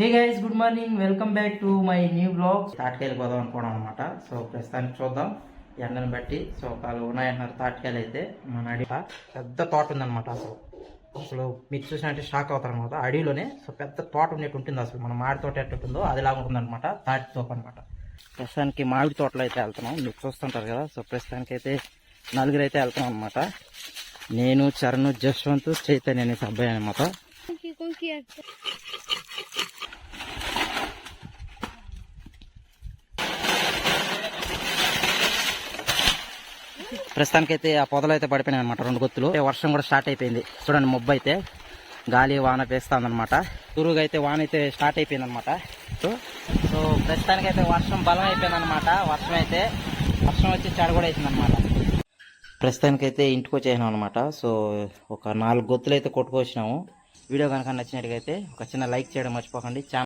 Hey guys good morning welcome back to my new vlog తాటికాయలు పోదాం అనుకోవడం అనమాట so ప్రస్తుతానికి చూద్దాం. ఎండను బట్టి సో వాళ్ళు ఉన్నాయంటున్నారు తాటికాయలు అయితే మన అడి పెద్ద తోట ఉందన్నమాట. అసలు అసలు మీరు చూసినట్టు షాక్ అవుతారు అనమాట అడవిలోనే సో పెద్ద తోట ఉన్నట్టు ఉంటుంది అసలు. మన మామిడి తోట ఎట్టుంటుందో అదిలాగా ఉంటుంది అనమాట తాటి తోట అనమాట ప్రస్తుతానికి మామిడి తోటలో అయితే వెళ్తున్నాం. మీరు చూస్తుంటారు కదా. సో ప్రస్తుతానికి అయితే నలుగురు అయితే వెళ్తున్నాం అనమాట నేను చరణ్ జశ్వంత్ చైతన్య అనేసి అబ్బాయి అనమాట ప్రస్తుతానికైతే ఆ పొదలు అయితే పడిపోయినాయి అనమాట రెండు గొత్తులు. వర్షం కూడా స్టార్ట్ అయిపోయింది. చూడండి మొబ్బు అయితే. గాలి వాన పేస్తుంది అనమాట అయితే వాన అయితే స్టార్ట్ అయిపోయింది అనమాట సో సో ప్రస్తుతానికైతే వర్షం బలం అయిపోయింది అనమాట వర్షం అయితే వర్షం వచ్చి చెడ కూడా వేసింది అనమాట ప్రస్తుతానికైతే ఇంటికి వచ్చేసినాం అనమాట సో ఒక నాలుగు గొత్తులు అయితే కొట్టుకొచ్చినాము. వీడియో కనుక నచ్చినట్టుగా అయితే ఒక చిన్న లైక్ చేయడం మర్చిపోకండి. ఛానల్